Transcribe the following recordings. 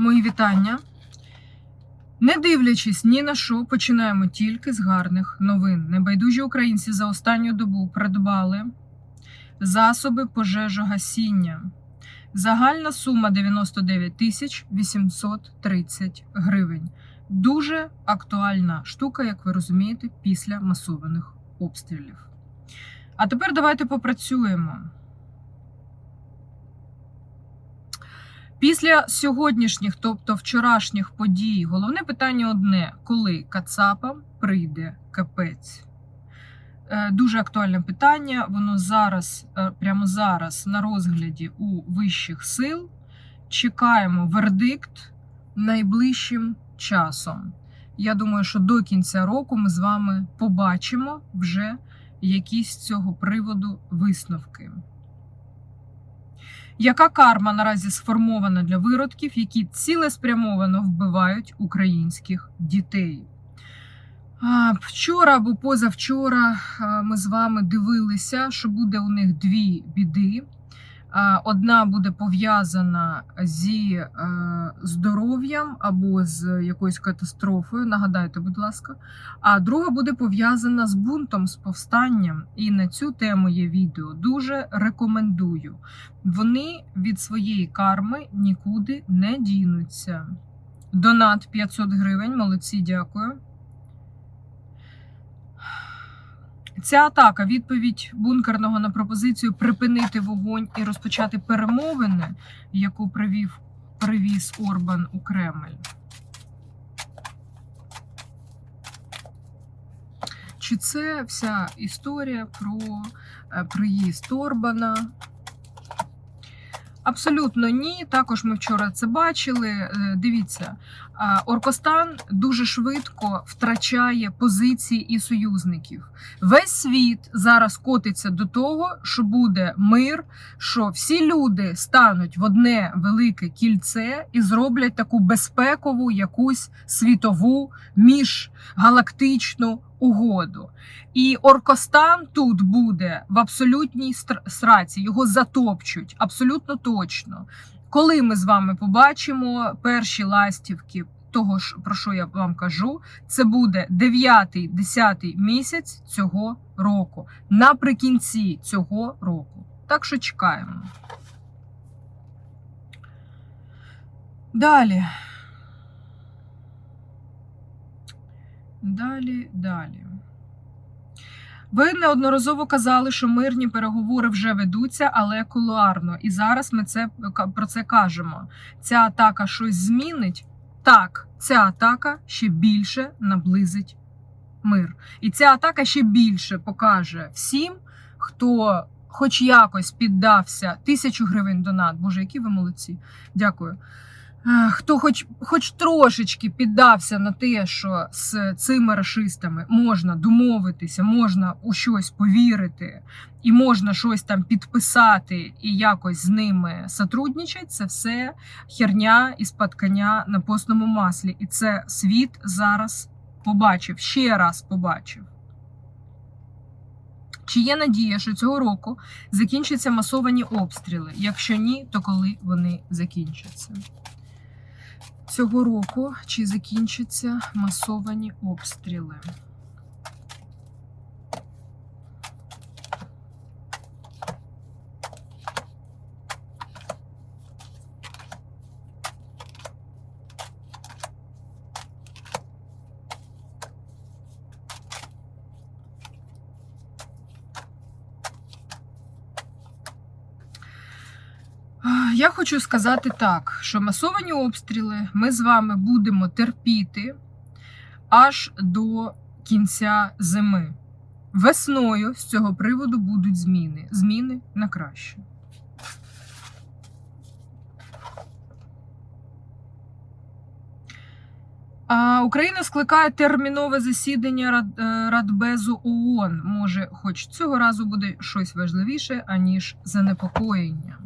Мої вітання. Не дивлячись ні на що, починаємо тільки з гарних новин. Небайдужі українці за останню добу придбали засоби пожежогасіння. Загальна сума 99 тисяч 830 гривень. Дуже актуальна штука, як ви розумієте, після масованих обстрілів. А тепер давайте попрацюємо. Після сьогоднішніх, тобто вчорашніх подій, головне питання одне: коли Кацапам прийде капець? Е, Дуже актуальне питання. Воно зараз, е, прямо зараз, на розгляді у вищих сил. Чекаємо вердикт найближчим часом. Я думаю, що до кінця року ми з вами побачимо вже якісь з цього приводу висновки. Яка карма наразі сформована для виродків, які цілеспрямовано вбивають українських дітей? Вчора або позавчора ми з вами дивилися, що буде у них дві біди. Одна буде пов'язана зі е, здоров'ям або з якоюсь катастрофою. Нагадайте, будь ласка. А друга буде пов'язана з бунтом, з повстанням. І на цю тему є відео. Дуже рекомендую. Вони від своєї карми нікуди не дінуться. Донат 500 гривень. Молодці, дякую. Ця атака відповідь бункерного на пропозицію припинити вогонь і розпочати перемовини, яку привів привіз Орбан у Кремль. Чи це вся історія про е, приїзд Орбана? Абсолютно ні. Також ми вчора це бачили. Е, Дивіться, Оркостан дуже швидко втрачає позиції і союзників. Весь світ зараз котиться до того, що буде мир, що всі люди стануть в одне велике кільце і зроблять таку безпекову якусь світову міжгалактичну угоду. І Оркостан тут буде в абсолютній сраці, його затопчуть абсолютно точно. Коли ми з вами побачимо перші ластівки того, про що я вам кажу, це буде 9-10 місяць цього року, наприкінці цього року. Так що чекаємо. Далі. Далі, далі. Ви неодноразово казали, що мирні переговори вже ведуться, але кулуарно. І зараз ми це про це кажемо. Ця атака щось змінить. Так, ця атака ще більше наблизить мир. І ця атака ще більше покаже всім, хто хоч якось піддався тисячу гривень донат. Боже, які ви молодці. Дякую. Хто хоч, хоч трошечки піддався на те, що з цими рашистами можна домовитися, можна у щось повірити, і можна щось там підписати і якось з ними сотрудничати, це все херня і спадкання на постному маслі. І це світ зараз побачив, ще раз побачив. Чи є надія, що цього року закінчаться масовані обстріли? Якщо ні, то коли вони закінчаться? Цього року чи закінчаться масовані обстріли? Я хочу сказати так, що масовані обстріли ми з вами будемо терпіти аж до кінця зими. Весною з цього приводу будуть зміни. Зміни на краще. А Україна скликає термінове засідання е, Радбезу ООН. Може, хоч цього разу буде щось важливіше, аніж занепокоєння.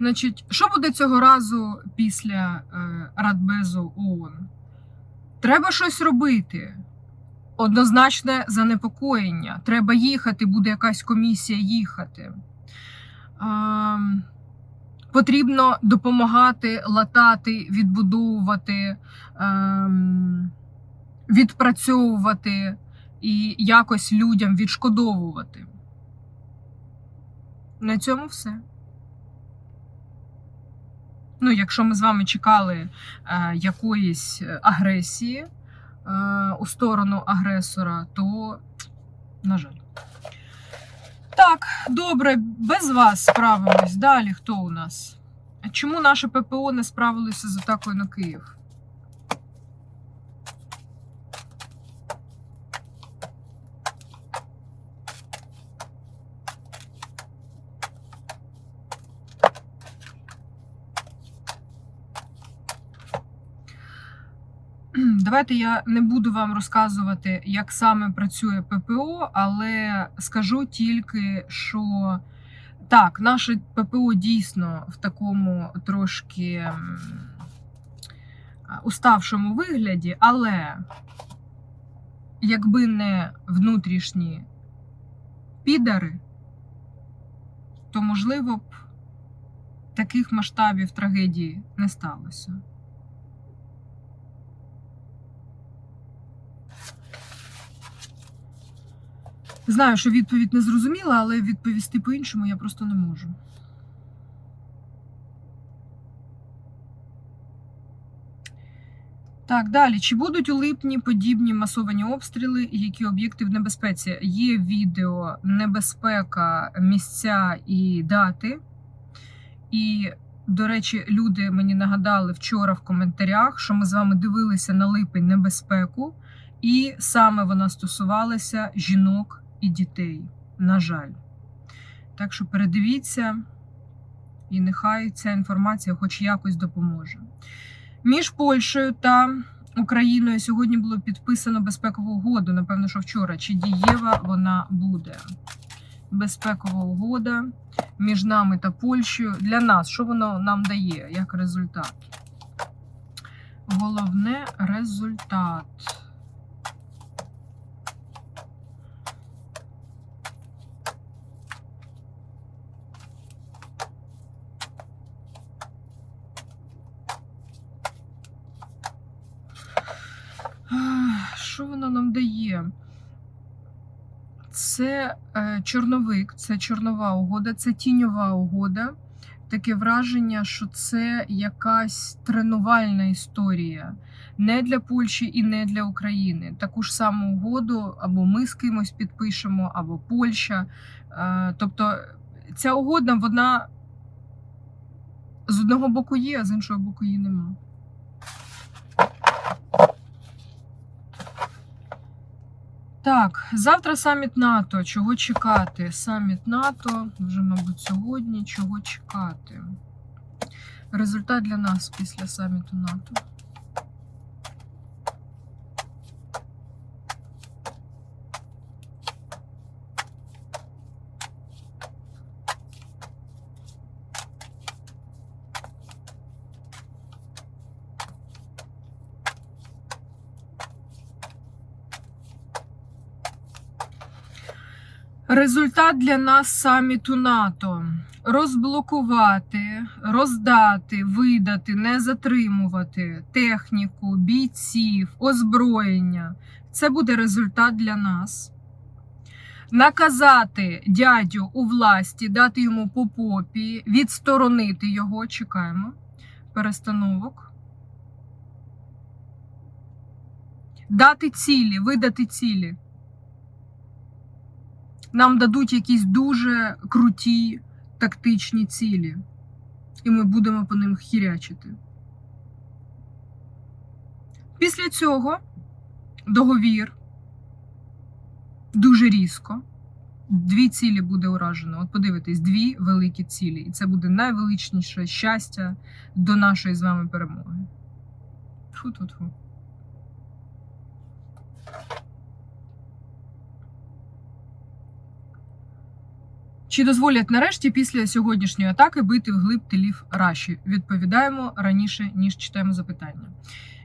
Значить, що буде цього разу після е, Радбезу ООН? Треба щось робити. Однозначне занепокоєння. Треба їхати, буде якась комісія їхати. Потрібно допомагати латати, відбудовувати, ем, відпрацьовувати і якось людям відшкодовувати. На цьому все. Ну, якщо ми з вами чекали е, якоїсь е, агресії е, у сторону агресора, то, на жаль. Так, добре, без вас справимось. Далі хто у нас? Чому наше ППО не справилося з атакою на Київ? Давайте я не буду вам розказувати, як саме працює ППО, але скажу тільки, що так, наше ППО дійсно в такому трошки уставшому вигляді, але якби не внутрішні підари, то можливо б таких масштабів трагедії не сталося. Знаю, що відповідь не зрозуміла, але відповісти по-іншому я просто не можу. Так, далі. Чи будуть у липні подібні масовані обстріли які об'єкти в небезпеці? Є відео, небезпека, місця і дати. І, до речі, люди мені нагадали вчора в коментарях, що ми з вами дивилися на липень небезпеку, і саме вона стосувалася жінок і дітей. На жаль. Так що передивіться, і нехай ця інформація хоч якось допоможе. Між Польщею та Україною сьогодні було підписано безпекову угоду. Напевно, що вчора. Чи дієва вона буде? Безпекова угода між нами та Польщею. Для нас, що воно нам дає як результат? Головне результат. Ах, Що вона нам дає? Це е, чорновик, це чорнова угода, це тіньова угода. Таке враження, що це якась тренувальна історія не для Польщі і не для України. Таку ж саму угоду або ми з кимось підпишемо, або Польща. Е, тобто ця угода, вона з одного боку є, а з іншого боку її нема. Так, завтра саміт НАТО. Чого чекати? Саміт НАТО, вже, мабуть, сьогодні. Чого чекати? Результат для нас після саміту НАТО. Результат для нас саміту НАТО: розблокувати, роздати, видати, не затримувати техніку, бійців, озброєння. Це буде результат для нас. Наказати дядю у власті, дати йому по попі, відсторонити його. Чекаємо. Перестановок. Дати цілі, видати цілі нам дадуть якісь дуже круті тактичні цілі, і ми будемо по ним хірячити. Після цього договір дуже різко. Дві цілі буде уражено. От подивитись, дві великі цілі. І це буде найвеличніше щастя до нашої з вами перемоги. Тьфу-тьфу-тьфу. Чи дозволять нарешті після сьогоднішньої атаки бити вглиб тилів Раші? Відповідаємо раніше ніж читаємо запитання.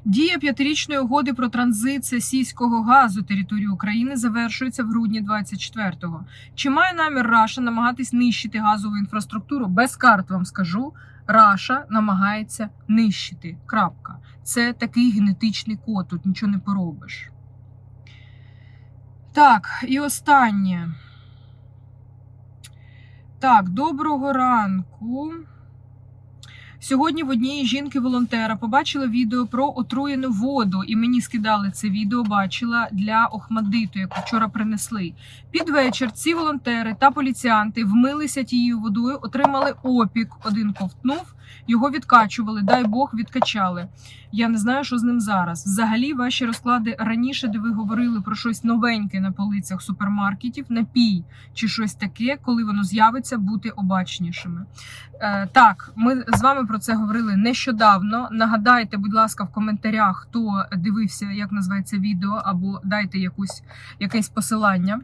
Дія п'ятирічної угоди про транзит сесійського газу території України завершується в грудні 24-го. Чи має намір Раша намагатись нищити газову інфраструктуру? Без карт вам скажу. Раша намагається нищити. Крапка. Це такий генетичний код, тут нічого не поробиш. Так, і останнє. Так, доброго ранку. Сьогодні в одній жінки-волонтера побачила відео про отруєну воду, і мені скидали це відео, бачила для Охмадиту, яку вчора принесли. Під вечір ці волонтери та поліціянти вмилися тією водою, отримали опік. Один ковтнув, його відкачували. Дай Бог, відкачали. Я не знаю, що з ним зараз. Взагалі, ваші розклади раніше, де ви говорили про щось новеньке на полицях супермаркетів, напій чи щось таке, коли воно з'явиться, бути обачнішими. Е, так, ми з вами про це говорили нещодавно. Нагадайте, будь ласка, в коментарях, хто дивився, як називається відео, або дайте якусь якесь посилання.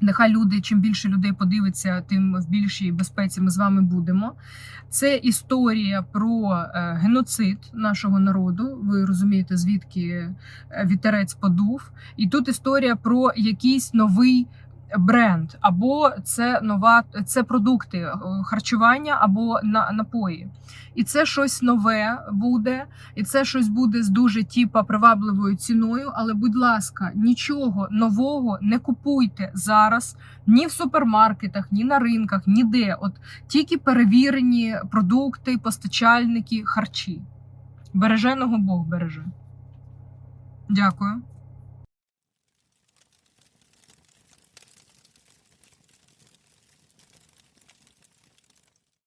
Нехай люди, чим більше людей подивиться, тим в більшій безпеці ми з вами будемо. Це історія про е, геноцид нашого народу. Ви розумієте, звідки е, вітерець подув. І тут історія про якийсь новий бренд, або це нова це продукти е, харчування, або на напої. І це щось нове буде, і це щось буде з дуже типа привабливою ціною. Але, будь ласка, нічого нового не купуйте зараз ні в супермаркетах, ні на ринках, ніде. От тільки перевірені продукти, постачальники, харчі. Береженого Бог береже. Дякую.